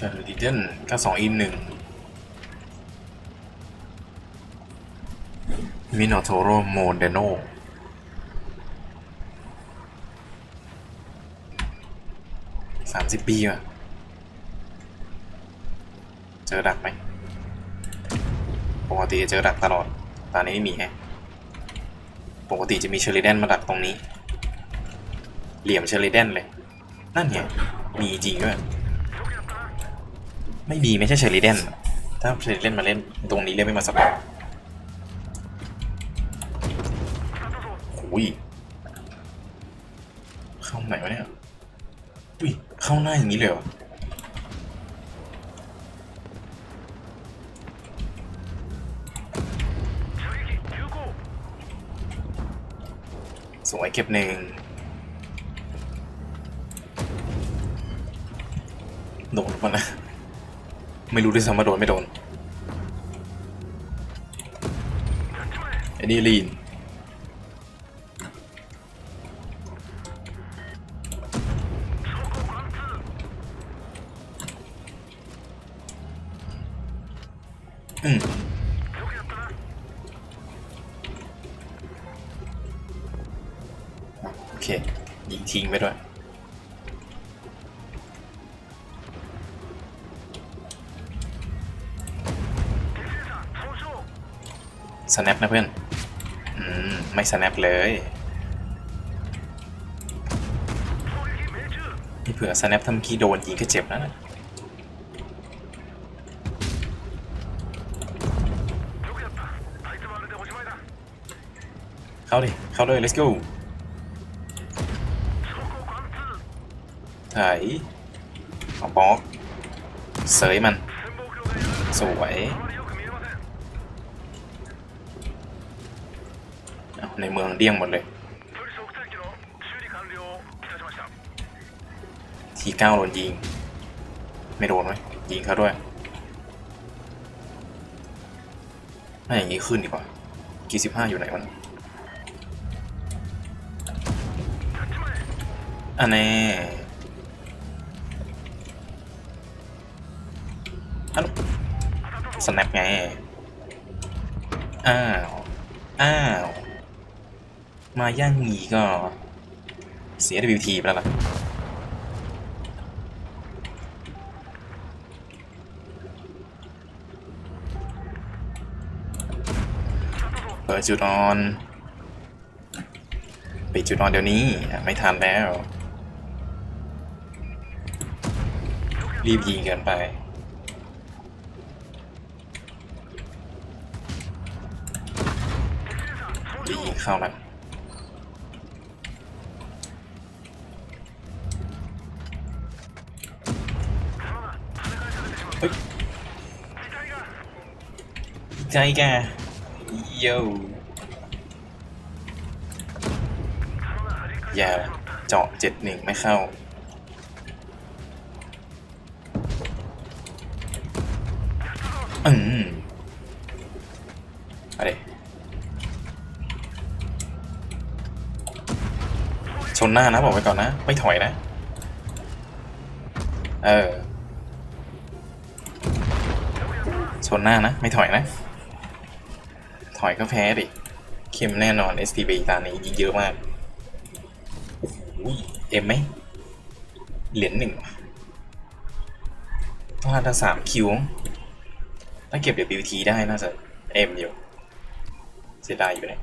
เชอร์ดิเดนก็สองอินหนึ่งมิโนโทโรโมเดโนสามสิบปีว่ะ เจอดักไหมปกติจะเจอดักตลอด ตอนนี้ไม่มีแฮะปกติจะมีเชอริเดนมาดักตรงนี้ เหลี่ยมเชอริเดนเลย นั่นไงมีจริงด้วย ไม่มีไม่ใช่เชอริเดนถ้าเชอริเดนมาเล่นตรงนี้เล่นไม่มาสปอร์ตอุ้ยเข้าไหนวะเนี่ยอุ้ยเข้าหน้าอย่างนี้เลยเหรอสวยเก็บหนึ่งโดนมันนะ ไม่รู้ด้วยซ้ำว่าโดนไม่โดนไอ้นี่ลีนอืมโอเค ยิงทิ้งไปด้วย สแนปนะเพื่อน อืม ไม่สแนปเลยนี่เผื่อสแนปทำกี้โดนยิงก็เจ็บนะนะเข้าดิ เข้าเลย let's go ไถเอาบล็อกเสยมัน สวยเอา ในเมืองเดี้ยงหมดเลย ทีเก้าโดนยิง ไม่โดนไหมยิงเขาด้วยถ้าอย่างนี้ขึ้นดีกว่ากี่สิบห้าอยู่ไหนวะเนี่ยอันแน่อันสแนปไง อ้าว อ้าว มาย่างงีก็ เสีย WT ไปแล้วล่ะเปิดจุดออนปิดจุดออนเดี๋ยวนี้ ไม่ทันแล้ว รีบยิงกินไปยิงเข้ามัน เฮ้ย ใจแกโย่อย่าเจาะเจ็ดหนึ่งไม่เข้า อืมอาดิชนหน้านะ บอกไว้ก่อนนะ ไม่ถอยนะ เออ ชนหน้านะ ไม่ถอยนะ ถอยก็แพ้ดิเข้มแน่นอน STB ตานี้ยิงเยอะมากเอ็มไหมเหรียญหนึ่งต้องถ้าสามคิวถ้าเก็บเดี๋ยว BT ได้น่าจะเอ็มอยู่ เสียดายอยู่เลย